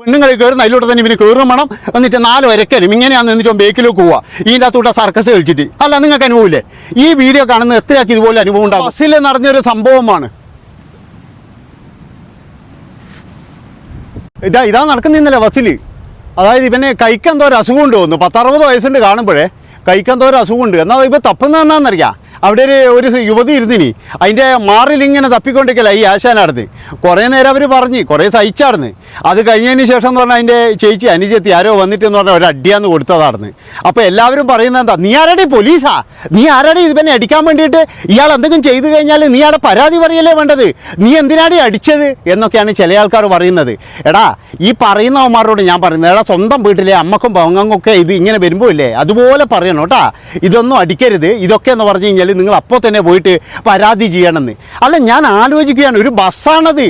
പെണ്ണുങ്ങൾ കയറുന്ന അതിലൂടെ തന്നെ ഇവന് കയറും വേണം. എന്നിട്ട് നാല് വരക്കലും ഇങ്ങനെയാണ് എന്നിട്ട് ബേക്കിലേക്ക് പോവുക ഇതിന്റെ അകത്തൂടെ സർക്കസ് കളിച്ചിട്ട്. അല്ല നിങ്ങൾക്ക് അനുഭവമില്ലേ? ഈ വീഡിയോ കാണുന്ന എത്രയാക്കി ഇതുപോലെ അനുഭവം ഉണ്ടാവും? ബസ്സിൽ നടന്നൊരു സംഭവമാണ്. ഇതാ ഇതാ നടക്കുന്നില്ല ബസ്സിൽ അതായത് ഇവനെ കൈക്കെന്തോ ഒരു അസുഖം ഉണ്ട് തോന്നുന്നു. പത്തറുപത് വയസ്സുണ്ട് കാണുമ്പോഴേ. കൈക്കെന്തോ ഒരു അസുഖമുണ്ട് എന്നാൽ ഇപ്പം തപ്പുന്ന എന്നാന്നറിയാം അവിടെ ഒരു ഒരു യുവതി ഇരുന്നിനി. അതിന്റെ മാറിൽ ഇങ്ങനെ തപ്പിക്കൊണ്ടിരിക്കല ഈ ആശാനടന്ന് കുറേ നേരം അവർ പറഞ്ഞ് കുറേ സഹിച്ചാർന്ന് അത് കഴിഞ്ഞതിന് ശേഷം എന്ന് പറഞ്ഞാൽ അതിന്റെ ചേച്ചി അനുജത്തി ആരോ വന്നിട്ട് എന്ന് പറഞ്ഞാൽ ഒരു അടിയാന്ന് അപ്പോൾ എല്ലാവരും പറയുന്നത് എന്താ നീ ആരാടി പോലീസാ? നീ ആരടി ഇവനെ അടിക്കാൻ വേണ്ടിയിട്ട് ഇയാൾ എന്തെങ്കിലും ചെയ്തു കഴിഞ്ഞാൽ നീ അവിടെ പരാതി പറയല്ലേ വേണ്ടത്? നീ എന്തിനാടി അടിച്ചത്? എന്നൊക്കെയാണ് ചില ആൾക്കാർ പറയുന്നത്. എടാ ഈ പറയുന്നവന്മാരോട് ഞാൻ പറയുന്നത് എടാ സ്വന്തം വീട്ടിലെ അമ്മക്കും പങ്ങങ്ങൊക്കെ ഇത് ഇങ്ങനെ വരുമ്പോൾ ഇല്ലേ? അതുപോലെ പറയണം കേട്ടാ. ഇതൊന്നും അടിക്കരുത്. ഇതൊക്കെ എന്ന് പറഞ്ഞു കഴിഞ്ഞാൽ നിങ്ങൾ അപ്പോൾ തന്നെ പോയിട്ട് പരാതി ചെയ്യണമെന്ന്. അല്ല ഞാൻ ആലോചിക്കുകയാണ് ഒരു ബസ്സാണത്.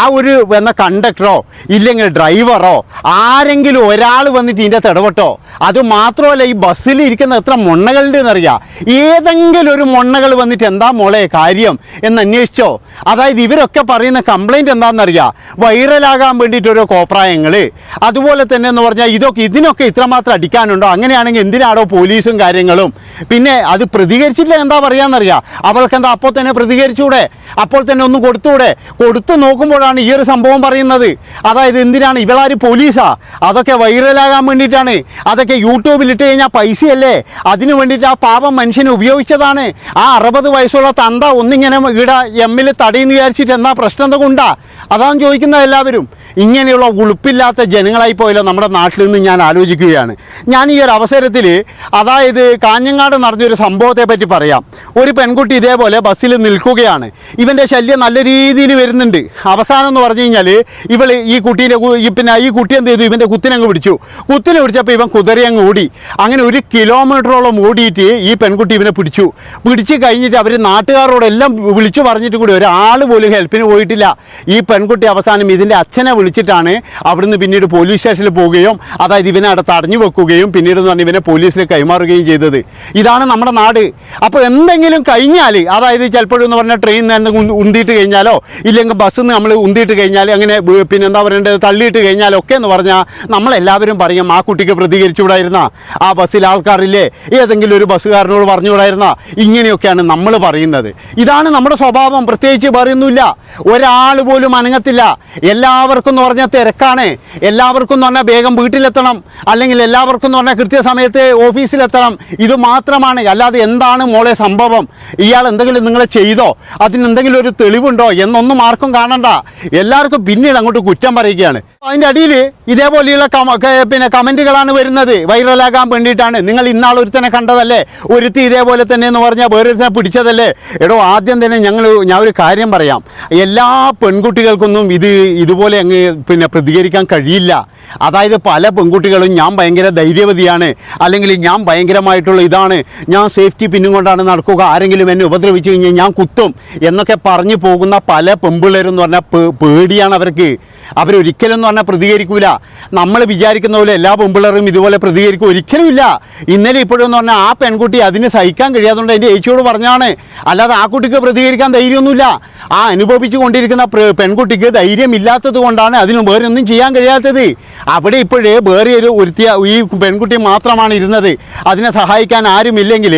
ആ ഒരു എന്ന കണ്ടക്ടറോ ഇല്ലെങ്കിൽ ഡ്രൈവറോ ആരെങ്കിലും ഒരാൾ വന്നിട്ട് ഇതിന്റെ തിടപെട്ടോ അത് മാത്രമല്ല ഈ ബസ്സിൽ ഇരിക്കുന്ന എത്ര മൊണ്ണകളുണ്ട് എന്നറിയാം. ഏതെങ്കിലും ഒരു മൊണ്ണകൾ വന്നിട്ട് എന്താ മോളെ കാര്യം എന്ന് അന്വേഷിച്ചോ? അതായത് ഇവരൊക്കെ പറയുന്ന കംപ്ലൈന്റ് എന്താണെന്നറിയാം? വൈറലാകാൻ വേണ്ടിയിട്ട് ഓരോ കോപ്രായങ്ങൾ അതുപോലെ തന്നെ എന്ന് പറഞ്ഞാൽ ഇതൊക്കെ ഇതിനൊക്കെ ഇത്രമാത്രം അടിക്കാനുണ്ടോ? അങ്ങനെയാണെങ്കിൽ എന്തിനാണോ പോലീസും കാര്യങ്ങളും? പിന്നെ അത് പ്രതികരിച്ചില്ല എന്താ പറയാന്നറിയാം? അവൾക്ക് എന്താ അപ്പോൾ തന്നെ പ്രതികരിച്ചൂടെ? അപ്പോൾ തന്നെ ഒന്ന് കൊടുത്തൂടെ? കൊടുത്തു നോക്കുമ്പോഴാണ് ഈ ഒരു സംഭവം പറയുന്നത്. അതായത് എന്തിനാണ്? ഇവളാര് പോലീസാ? അതൊക്കെ വൈറലാകാൻ വേണ്ടിയിട്ടാണ്. അതൊക്കെ യൂട്യൂബിൽ ഇട്ട് കഴിഞ്ഞാൽ പൈസയല്ലേ? അതിന് വേണ്ടിയിട്ട് ആ പാപം മനുഷ്യനെ ഉപയോഗിച്ചതാണ്. ആ അറുപത് വയസ്സുള്ള തന്ത ഒന്നിങ്ങനെ ഇട എമ്മിൽ തടയെന്ന് വിചാരിച്ചിട്ട് എന്നാ പ്രശ്നം എന്തൊക്കെ ഉണ്ടാ അതാണ് ചോദിക്കുന്നത് എല്ലാവരും. ഇങ്ങനെയുള്ള ഉളുപ്പില്ലാത്ത ജനങ്ങളായി പോയല്ലോ നമ്മുടെ നാട്ടിൽ നിന്ന് ഞാൻ ആലോചിക്കുകയാണ്. ഞാൻ ഈ ഒരു അവസരത്തിൽ അതായത് കാഞ്ഞങ്ങാട് നടന്നൊരു സംഭവത്തെ പറ്റി പറയാം. ഒരു പെൺകുട്ടി ഇതേപോലെ ബസ്സിൽ നിൽക്കുകയാണ്. ഇവന്റെ ശല്യം നല്ല രീതിയിൽ വരുന്നുണ്ട്. അവസാനം എന്ന് പറഞ്ഞു കഴിഞ്ഞാൽ ഇവൾ ഈ കുട്ടീനെ പിന്നെ ഈ കുട്ടി എന്ത് ചെയ്തു? ഇവന്റെ കുത്തിനങ്ങ് പിടിച്ചു. കുത്തിനെ പിടിച്ചപ്പോൾ ഇവൻ കുതിരയങ്ങ് ഓടി. അങ്ങനെ ഒരു കിലോമീറ്ററോളം ഓടിയിട്ട് ഈ പെൺകുട്ടി ഇവനെ പിടിച്ചു. പിടിച്ച് കഴിഞ്ഞിട്ട് അവർ നാട്ടുകാരോടെല്ലാം വിളിച്ചു പറഞ്ഞിട്ട് കൂടി ഒരാൾ പോലും ഹെൽപ്പിന് പോയിട്ടില്ല. ഈ പെൺകുട്ടി അവസാനം ഇതിന്റെ അച്ഛനെ വിളിച്ചിട്ടാണ് അവിടുന്ന് പിന്നീട് പോലീസ് സ്റ്റേഷനിൽ പോവുകയും അതായത് ഇവനെ അവിടെ തടഞ്ഞു വെക്കുകയും പിന്നീട് എന്ന് പറഞ്ഞാൽ ഇവനെ പോലീസിൽ കൈമാറുകയും ചെയ്തത്. ഇതാണ് നമ്മുടെ നാട്. അപ്പോൾ എന്തെങ്കിലും കഴിഞ്ഞാൽ അതായത് ചിലപ്പോഴും എന്ന് പറഞ്ഞാൽ ട്രെയിൻ നിന്ന് ഉന്ത് ഉന്തിയിട്ട് കഴിഞ്ഞാലോ ഇല്ലെങ്കിൽ ബസ്സിൽ നിന്ന് നമ്മൾ ഉന്തിയിട്ട് കഴിഞ്ഞാൽ അങ്ങനെ പിന്നെ എന്താ പറയേണ്ടത് തള്ളിയിട്ട് കഴിഞ്ഞാലൊക്കെ എന്ന് പറഞ്ഞാൽ നമ്മളെല്ലാവരും പറയും ആ കുട്ടിക്ക് പ്രതികരിച്ചുകൂടായിരുന്ന? ആ ബസ്സിൽ ആൾക്കാരില്ലേ? ഏതെങ്കിലും ഒരു ബസ്സുകാരനോട് പറഞ്ഞുകൂടായിരുന്ന? ഇങ്ങനെയൊക്കെയാണ് നമ്മൾ പറയുന്നത്. ഇതാണ് നമ്മുടെ സ്വഭാവം. പ്രത്യേകിച്ച് പറയുന്നില്ല ഒരാൾ പോലും അനങ്ങത്തില്ല. എല്ലാവർക്കും എന്ന് പറഞ്ഞാൽ തിരക്കാണ്. എല്ലാവർക്കും എന്ന് പറഞ്ഞാൽ വേഗം വീട്ടിലെത്തണം. അല്ലെങ്കിൽ എല്ലാവർക്കും എന്ന് പറഞ്ഞാൽ കൃത്യസമയത്ത് ഓഫീസിലെത്തണം. ഇത് മാത്രമാണ്. അല്ലാതെ എന്താണ് മോളെ സംഭവം. ഇയാൾ എന്തെങ്കിലും നിങ്ങൾ ചെയ്തോ? അതിനെന്തെങ്കിലും ഒരു തെളിവുണ്ടോ? എന്നൊന്നും ആർക്കും കാണണ്ട. എല്ലാവർക്കും പിന്നീട് അങ്ങോട്ട് കുറ്റം പറയുകയാണ്. അതിന്റെ അടിയിൽ ഇതേപോലെയുള്ള പിന്നെ കമന്റുകളാണ് വരുന്നത്. വൈറലാകാൻ വേണ്ടിയിട്ടാണ്. നിങ്ങൾ ഇന്നാൾ ഒരുത്തനെ കണ്ടതല്ലേ? ഒരുത്തി ഇതേപോലെ തന്നെ എന്ന് പറഞ്ഞാൽ വേറൊരുത്തനെ പിടിച്ചതല്ലേ? എടോ ആദ്യം തന്നെ ഞങ്ങൾ ഞാൻ ഒരു കാര്യം പറയാം. എല്ലാ പെൺകുട്ടികൾക്കൊന്നും ഇത് ഇതുപോലെ അങ്ങ് പിന്നെ പ്രതികരിക്കാൻ കഴിയില്ല. അതായത് പല പെൺകുട്ടികളും ഞാൻ ഭയങ്കര ധൈര്യവതിയാണ്. അല്ലെങ്കിൽ ഞാൻ ഭയങ്കരമായിട്ടുള്ള ഇതാണ്. ഞാൻ സേഫ്റ്റി പിന്നും കൊണ്ടാണ് നടക്കുക ആരെങ്കിലും എന്നെ ഉപദ്രവിച്ചു കഴിഞ്ഞാൽ ഞാൻ കുത്തും എന്നൊക്കെ പറഞ്ഞു പോകുന്ന പല പെമ്പിള്ളേരും എന്ന് പറഞ്ഞാൽ പേടിയാണ് അവർക്ക്. അവരൊരിക്കലും എന്ന് പറഞ്ഞാൽ പ്രതികരിക്കൂല. നമ്മൾ വിചാരിക്കുന്ന പോലെ എല്ലാ പെമ്പിള്ളേരും ഇതുപോലെ പ്രതികരിക്കും. ഒരിക്കലും ഇല്ല ഇന്നലെ ഇപ്പോഴും എന്ന് പറഞ്ഞാൽ ആ പെൺകുട്ടി അതിന് സഹിക്കാൻ കഴിയാത്തതുകൊണ്ട് എന്റെ ഏച്ചിയോട് പറഞ്ഞാണ്. അല്ലാതെ ആ കുട്ടിക്ക് പ്രതികരിക്കാൻ ധൈര്യമൊന്നുമില്ല. ആ അനുഭവിച്ചു കൊണ്ടിരിക്കുന്ന പെൺകുട്ടിക്ക് ധൈര്യമില്ലാത്തത് കൊണ്ടാണ് അതിന് വേറെ ഒന്നും ചെയ്യാൻ കഴിയാത്തത്. അവിടെ ഇപ്പോഴേ വേറെ ഒരു ഒരുത്തിയ ഈ പെൺകുട്ടി മാത്രമാണ് ഇരുന്നത്. അതിനെ സഹായിക്കാൻ ആരുമില്ലെങ്കിൽ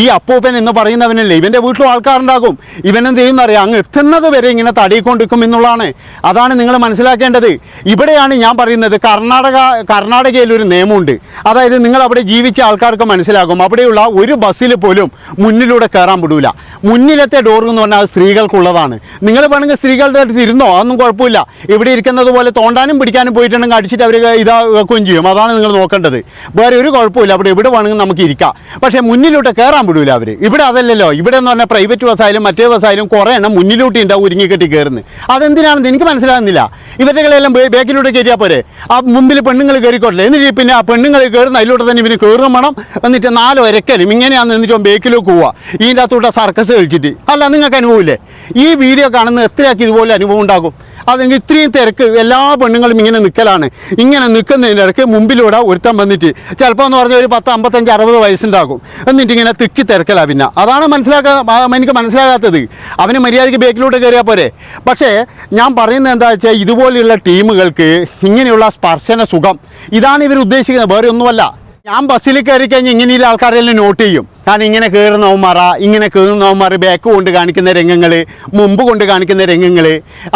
ഈ അപ്പൂപ്പൻ എന്ന് പറയുന്നവനല്ലേ? ഇവന്റെ വീട്ടിലും ആൾക്കാരുണ്ടാകും. ഇവനെന്ത് ചെയ്യുന്ന അറിയാം? അങ്ങ് എത്തുന്നത് വരെ ഇങ്ങനെ തടിക്കൊണ്ടിരിക്കും എന്നുള്ളതാണ്. അതാണ് നിങ്ങൾ മനസ്സിലാക്കേണ്ടത്. ഇവിടെയാണ് ഞാൻ പറയുന്നത് കർണാടക കർണാടകയിൽ ഒരു നിയമമുണ്ട്. അതായത് നിങ്ങൾ അവിടെ ജീവിച്ച ആൾക്കാർക്ക് മനസ്സിലാകും. അവിടെയുള്ള ഒരു ബസ്സിൽ പോലും മുന്നിലൂടെ കയറാൻ വിടൂല. മുന്നിലത്തെ ഡോർ എന്ന് പറഞ്ഞാൽ അത് സ്ത്രീകൾക്കുള്ളതാണ്. നിങ്ങൾ വേണമെങ്കിൽ സ്ത്രീകളുടെ അടുത്ത് ഇരുന്നോ? അതൊന്നും കുഴപ്പമില്ല. ഇവിടെ ഇരിക്കുന്നത് പോലെ തോണ്ടാനും പിടിക്കാനും പോയിട്ടുണ്ടെങ്കിൽ അടിച്ചിട്ട് അവർ ഇതാ വെക്കുകയും ചെയ്യും. അതാണ് നിങ്ങൾ നോക്കേണ്ടത്. വേറെ ഒരു കുഴപ്പമില്ല. അവിടെ എവിടെ വേണമെങ്കിൽ നമുക്ക് ഇരിക്കാം. പക്ഷേ മുന്നിലോട്ട് കയറാൻ വിടൂല അവർ ഇവിടെ അതല്ലല്ലോ. ഇവിടെ എന്ന് പറഞ്ഞാൽ പ്രൈവറ്റ് ബസ്സായാലും മറ്റേ ബസ്സായാലും കുറേ എണ്ണം മുന്നിലോട്ട് ഉണ്ടാവും ഒരുങ്ങിക്കെട്ടി കയറുന്നത് അതെന്തിനാണെന്ന് എനിക്ക് മനസ്സിലാകുന്നില്ല ഇവരുടെകളെല്ലാം ബാക്കിലോട്ട് കയറ്റിയാൽ പോരെ. ആ മുമ്പിൽ പെണ്ണുങ്ങൾ കയറിക്കോട്ടില്ല എന്നിട്ട് പിന്നെ ആ പെണ്ണുങ്ങൾ കയറുന്ന അതിലോട്ട് തന്നെ ഇവന് കയറും വേണം എന്നിട്ട് നാലോ ഇരക്കലും ഇങ്ങനെയാന്ന് എന്നിട്ട് ബാക്കിലേക്ക് പോവുക ഇതിന്റെ അകത്തോട്ട് സർക്കസ് കളിച്ചിട്ട്. അല്ല നിങ്ങൾക്ക് അനുഭവമില്ലേ? ഈ വീഡിയോ കാണുന്ന എത്രയാക്കി ഇതുപോലെ അനുഭവം ഉണ്ടാകും? അതെങ്കിൽ ഇത്രയും തിരക്ക് എല്ലാ പെണ്ണുങ്ങളും ഇങ്ങനെ നിൽക്കലാണ് ഇങ്ങനെ നിൽക്കുന്നതിന്റെ ഇടയ്ക്ക് മുമ്പിലൂടെ ഒരുത്തൻ വന്നിട്ട് ചിലപ്പോൾ എന്ന് പറഞ്ഞാൽ ഒരു പത്ത് അമ്പത്തഞ്ച് അറുപത് വയസ്സുണ്ടാകും. എന്നിട്ട് ഇങ്ങനെ തിക്കി തിരക്കലാണ് പിന്നെ. അതാണ് മനസ്സിലാക്കാ എനിക്ക് മനസ്സിലാകാത്തത്. അവന് മര്യാദയ്ക്ക് ബേക്കിലൂടെ കയറിയാൽ പോരെ. പക്ഷേ ഞാൻ പറയുന്നത് എന്താ വെച്ചാൽ ഇതുപോലെയുള്ള ടീമുകൾക്ക് ഇങ്ങനെയുള്ള സ്പർശന സുഖം. ഇതാണ് ഇവർ ഉദ്ദേശിക്കുന്നത്. വേറെ ഒന്നുമല്ല. ഞാൻ ബസ്സിൽ കയറി കഴിഞ്ഞ് ഇങ്ങനെയുള്ള ആൾക്കാരെല്ലാം നോട്ട് ചെയ്യും. കാരണം ഇങ്ങനെ കയറുന്നവന്മാറ ഇങ്ങനെ കയറുന്നവന്മാർ ബാക്ക് കൊണ്ട് കാണിക്കുന്ന രംഗങ്ങൾ മുമ്പ് കൊണ്ട് കാണിക്കുന്ന രംഗങ്ങൾ.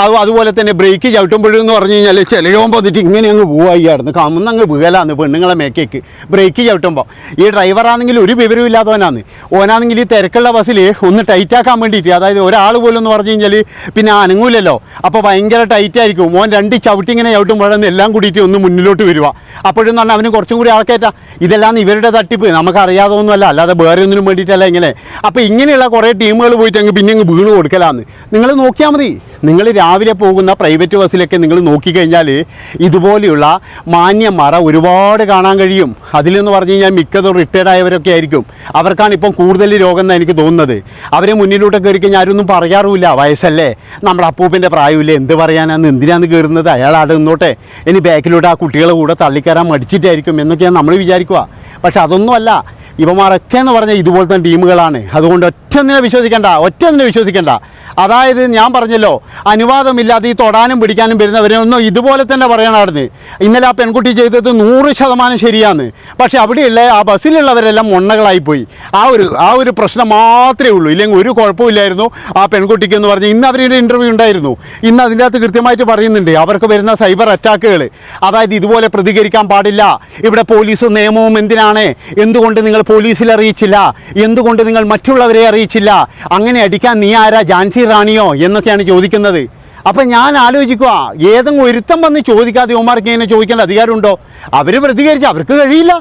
അത് അതുപോലെ തന്നെ ബ്രേക്ക് ചവിട്ടുമ്പോഴെന്ന് പറഞ്ഞു കഴിഞ്ഞാൽ ചിലയോമ്പോൾ വന്നിട്ട് ഇങ്ങനെ അങ്ങ് പോവായിരുന്നു കമ്മുന്ന് അങ്ങ് വീഴലാന്ന് പെണ്ണുങ്ങളെ മേക്കേക്ക്. ബ്രേക്ക് ചവിട്ടുമ്പോൾ ഈ ഡ്രൈവറാണെങ്കിൽ ഒരു വിവരവും ഇല്ലാത്തവനാണ് ഓനാണെങ്കിൽ ഈ തിരക്കുള്ള ബസ്സിൽ ഒന്ന് ടൈറ്റാക്കാൻ വേണ്ടിയിട്ട് അതായത് ഒരാൾ പോലും എന്ന് പറഞ്ഞു കഴിഞ്ഞാൽ പിന്നെ അനങ്ങൂലല്ലോ. അപ്പോൾ ഭയങ്കര ടൈറ്റ് ആയിരിക്കും. ഓൻ രണ്ട് ചവിട്ടി ഇങ്ങനെ ചവിട്ടുമ്പോഴെന്ന് എല്ലാം കൂടിയിട്ട് ഒന്ന് മുന്നിലോട്ട് വരിക അപ്പോഴെന്ന് പറഞ്ഞാൽ അവന് കുറച്ചും കൂടി ആൾക്കേറ്റാ. ഇതെല്ലാം ഇവരുടെ തട്ടിപ്പ്. നമുക്ക് അറിയാതൊന്നുമല്ല അല്ലാതെ വേറെ ഒന്നിനും വേണ്ടിയിട്ടല്ല ഇങ്ങനെ. അപ്പോൾ ഇങ്ങനെയുള്ള കുറേ ടീമുകൾ പോയിട്ട് അങ്ങ് പിന്നെ അങ്ങ് വീണ് കൊടുക്കലാന്ന്. നിങ്ങൾ നോക്കിയാൽ മതി. നിങ്ങൾ രാവിലെ പോകുന്ന പ്രൈവറ്റ് ബസ്സിലൊക്കെ നിങ്ങൾ നോക്കിക്കഴിഞ്ഞാൽ ഇതുപോലെയുള്ള മാന്യന്മാറ ഒരുപാട് കാണാൻ കഴിയും. അതിലെന്ന് പറഞ്ഞു കഴിഞ്ഞാൽ മിക്കതും റിട്ടയർഡ് ആയവരൊക്കെ ആയിരിക്കും. അവർക്കാണ് ഇപ്പം കൂടുതൽ രോഗം എന്ന് എനിക്ക് തോന്നുന്നത്. അവരെ മുന്നിലോട്ട് കയറി കഴിഞ്ഞാൽ ആരൊന്നും പറയാറുമില്ല. വയസ്സല്ലേ? നമ്മുടെ അപ്പൂപ്പിന്റെ പ്രായമില്ല? എന്ത് പറയാനാന്ന്? എന്തിനാന്ന് കയറുന്നത്? അയാൾ അവിടെ നിന്നോട്ടെ. ഇനി ബാക്കിലോട്ട് ആ കുട്ടികളെ കൂടെ തള്ളിക്കയറാൻ മടിച്ചിട്ടായിരിക്കും എന്നൊക്കെയാണ് നമ്മൾ വിചാരിക്കുക പക്ഷെ അതൊന്നുമല്ല. ഇവന്മാരൊക്കെ എന്ന് പറഞ്ഞാൽ ഇതുപോലത്തെ ടീമുകളാണ്. അതുകൊണ്ട് ഒറ്റൊന്നിനെ വിശ്വസിക്കേണ്ട ഒറ്റൊന്നിനെ വിശ്വസിക്കേണ്ട. അതായത് ഞാൻ പറഞ്ഞല്ലോ അനുവാദമില്ലാതെ ഈ തൊടാനും പിടിക്കാനും വരുന്നവരെ ഒന്നും ഇതുപോലെ തന്നെ പറയണമായിരുന്നു ഇന്നലെ ആ പെൺകുട്ടി ചെയ്തത് നൂറ് ശതമാനം ശരിയാണ്. പക്ഷേ അവിടെയുള്ള ആ ബസ്സിലുള്ളവരെല്ലാം മൊണ്ണകളായിപ്പോയി. ആ ഒരു ആ ഒരു പ്രശ്നം മാത്രമേ ഉള്ളൂ. ഇല്ലെങ്കിൽ ഒരു കുഴപ്പമില്ലായിരുന്നു ആ പെൺകുട്ടിക്ക് എന്ന് പറഞ്ഞ്. ഇന്ന് അവരുടെ ഇന്റർവ്യൂ ഉണ്ടായിരുന്നു. ഇന്ന് അതിന്റെ അകത്ത് കൃത്യമായിട്ട് പറയുന്നുണ്ട്. അവർക്ക് വരുന്ന സൈബർ അറ്റാക്കുകൾ അതായത് ഇതുപോലെ പ്രതികരിക്കാൻ പാടില്ല. ഇവിടെ പോലീസും നിയമവും എന്തിനാണ്? എന്തുകൊണ്ട് നിങ്ങൾ പോലീസിൽ അറിയിച്ചില്ല. എന്തുകൊണ്ട് നിങ്ങൾ മറ്റുള്ളവരെ അറിയിച്ചില്ല? അങ്ങനെ അടിക്കാൻ നീ ആരാ? ജാൻസി റാണിയോ? എന്നൊക്കെയാണ് ചോദിക്കുന്നത്. അപ്പം ഞാൻ ആലോചിക്കുക ഏതെങ്കിലും ഒരുത്തം വന്ന് ചോദിക്കാതെ ഓമാർക്ക് ഇങ്ങനെ ചോദിക്കേണ്ട അധികാരമുണ്ടോ? അവർ പ്രതികരിച്ച് അവർക്ക് കഴിയില്ല.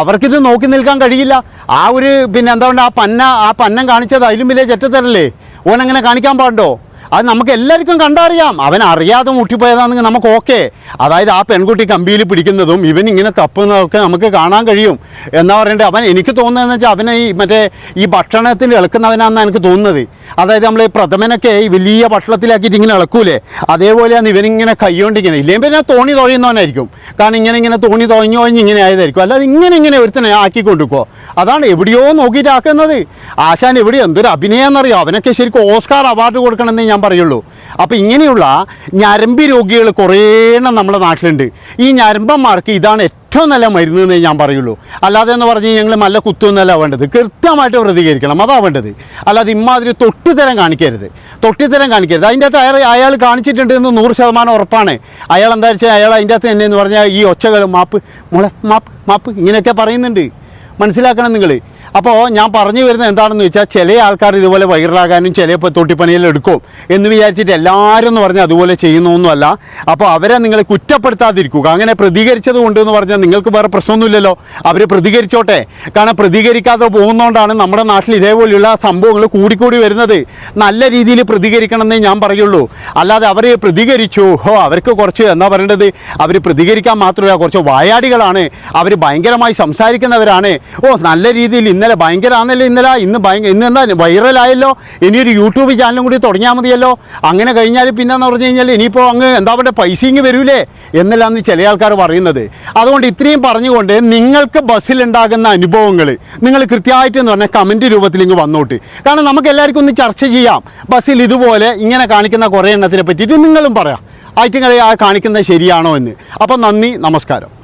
അവർക്കിത് നോക്കി നിൽക്കാൻ കഴിയില്ല. ആ ഒരു പിന്നെ എന്താ പറയുക ആ പന്ന ആ പന്നം കാണിച്ചത് അതിലും വലിയ ചെറ്റത്തരല്ലേ? ഓനങ്ങനെ കാണിക്കാൻ പാടുണ്ടോ? അത് നമുക്ക് എല്ലാവർക്കും കണ്ടറിയാം. അവൻ അറിയാതെ മുട്ടിപ്പോയതാണെങ്കിൽ നമുക്ക് ഓക്കെ. അതായത് ആ പെൺകുട്ടി കമ്പിയിൽ പിടിക്കുന്നതും ഇവൻ ഇങ്ങനെ തപ്പുന്നതൊക്കെ നമുക്ക് കാണാൻ കഴിയും. എന്നാ പറയണ്ടേ? അവൻ എനിക്ക് തോന്നുന്നതെന്ന് വെച്ചാൽ അവനെ ഈ മറ്റേ ഈ ഭക്ഷണത്തിൽ ഇളക്കുന്നവനാണെന്നാണ് എനിക്ക് തോന്നുന്നത്. അതായത് നമ്മൾ ഈ പ്രഥമനൊക്കെ ഈ വലിയ ഭക്ഷണത്തിലാക്കിയിട്ട് ഇങ്ങനെ ഇളക്കൂലേ? അതേപോലെയാണ് ഇവനിങ്ങനെ കൈകൊണ്ടിങ്ങനെ. ഇല്ലെങ്കിൽ പിന്നെ തോണി തുഴയുന്നവനായിരിക്കും. കാരണം ഇങ്ങനെ ഇങ്ങനെ തോണി തുഴഞ്ഞു തുഴഞ്ഞ് ഇങ്ങനെ ആയതായിരിക്കും. അല്ലാതെ ഇങ്ങനെ ഇങ്ങനെ ഒരുത്തനെ ആക്കി കൊണ്ടുപോകുമോ അതാണ് എവിടെയോ നോക്കിയിട്ടാക്കുന്നത് ആശാൻ എവിടെയോ എന്തൊരു അഭിനയം എന്നറിയോ അവനൊക്കെ ശരിക്കും ഓസ്കാർ അവാർഡ് കൊടുക്കണമെന്ന് ഞാൻ പറയുള്ളൂ. അപ്പോൾ ഇങ്ങനെയുള്ള ഞരമ്പ് രോഗികൾ കുറേ എണ്ണം നമ്മുടെ നാട്ടിലുണ്ട്. ഈ ഞരമ്പന്മാർക്ക് ഇതാണ് ഏറ്റവും നല്ല മരുന്ന് എന്നേ ഞാൻ പറയുള്ളൂ. അല്ലാതെ എന്ന് പറഞ്ഞ് ഞങ്ങൾ നല്ല കുത്തുന്നല്ല വേണ്ടത്. കൃത്യമായിട്ട് പ്രതികരിക്കണം. അതാ വേണ്ടത്. അല്ലാതെ ഇമാതിരി തൊട്ടിത്തരം കാണിക്കരുത്. തൊട്ടിത്തരം കാണിക്കരുത്. അതിന്റെ അകത്ത് അയാൾ അയാൾ കാണിച്ചിട്ടുണ്ട് എന്ന് നൂറ് ശതമാനം ഉറപ്പാണ്. അയാൾ എന്താ വെച്ചാൽ അയാൾ അതിന്റെ അകത്ത് തന്നെ എന്ന് പറഞ്ഞാൽ ഈ ഒച്ചകൾ മാപ്പ് മോളെ മാപ്പ് മാപ്പ് ഇങ്ങനെയൊക്കെ പറയുന്നുണ്ട്. മനസ്സിലാക്കണം നിങ്ങൾ. അപ്പോൾ ഞാൻ പറഞ്ഞു വരുന്നത് എന്താണെന്ന് വെച്ചാൽ ചില ആൾക്കാർ ഇതുപോലെ വൈറലാകാനും ചില ഇപ്പോൾ തൊട്ടിപ്പണിയിൽ എടുക്കും എന്ന് വിചാരിച്ചിട്ട് എല്ലാവരും എന്ന് പറഞ്ഞാൽ അതുപോലെ ചെയ്യുന്നൊന്നുമല്ല. അപ്പോൾ അവരെ നിങ്ങൾ കുറ്റപ്പെടുത്താതിരിക്കുക. അങ്ങനെ പ്രതികരിച്ചത് കൊണ്ട് എന്ന് പറഞ്ഞാൽ നിങ്ങൾക്ക് വേറെ പ്രശ്നമൊന്നുമില്ലല്ലോ. അവർ പ്രതികരിച്ചോട്ടെ. കാരണം പ്രതികരിക്കാതെ പോകുന്നതുകൊണ്ടാണ് നമ്മുടെ നാട്ടിൽ ഇതേപോലെയുള്ള സംഭവങ്ങൾ കൂടിക്കൂടി വരുന്നത്. നല്ല രീതിയിൽ പ്രതികരിക്കണമെന്നേ ഞാൻ പറയുള്ളൂ. അല്ലാതെ അവർ പ്രതികരിച്ചു. ഹോ അവർക്ക് കുറച്ച് എന്താ പറയേണ്ടത്? അവർ പ്രതികരിക്കാൻ മാത്രമല്ല കുറച്ച് വായാടികളാണ്. അവർ ഭയങ്കരമായി സംസാരിക്കുന്നവരാണ്. ഓ നല്ല രീതിയിൽ ഇന്നലെ ഭയങ്കരമാണല്ലോ ഇന്നലെ? ഇന്ന് ഭയങ്കര ഇന്ന് എന്താ വൈറലായല്ലോ? ഇനിയൊരു യൂട്യൂബ് ചാനലും കൂടി തുടങ്ങിയാൽ മതിയല്ലോ. അങ്ങനെ കഴിഞ്ഞാൽ പിന്നെന്ന് പറഞ്ഞു കഴിഞ്ഞാൽ ഇനിയിപ്പോൾ അങ്ങ് എന്താ പറയുക പൈസ ഇങ്ങ് വരൂലേ? എന്നെല്ലാം ചില ആൾക്കാർ പറയുന്നത്. അതുകൊണ്ട് ഇത്രയും പറഞ്ഞുകൊണ്ട് നിങ്ങൾക്ക് ബസ്സിലുണ്ടാകുന്ന അനുഭവങ്ങൾ നിങ്ങൾ കൃത്യമായിട്ട് എന്ന് പറഞ്ഞാൽ കമന്റ് രൂപത്തിൽ ഇങ്ങ് വന്നോട്ട്. കാരണം നമുക്ക് എല്ലാവർക്കും ഒന്ന് ചർച്ച ചെയ്യാം. ബസ്സിൽ ഇതുപോലെ ഇങ്ങനെ കാണിക്കുന്ന കുറേ എണ്ണത്തിനെ പറ്റിയിട്ട് നിങ്ങളും പറയാം. ആയിട്ട് ആ കാണിക്കുന്നത് ശരിയാണോ എന്ന്. അപ്പം നന്ദി നമസ്കാരം.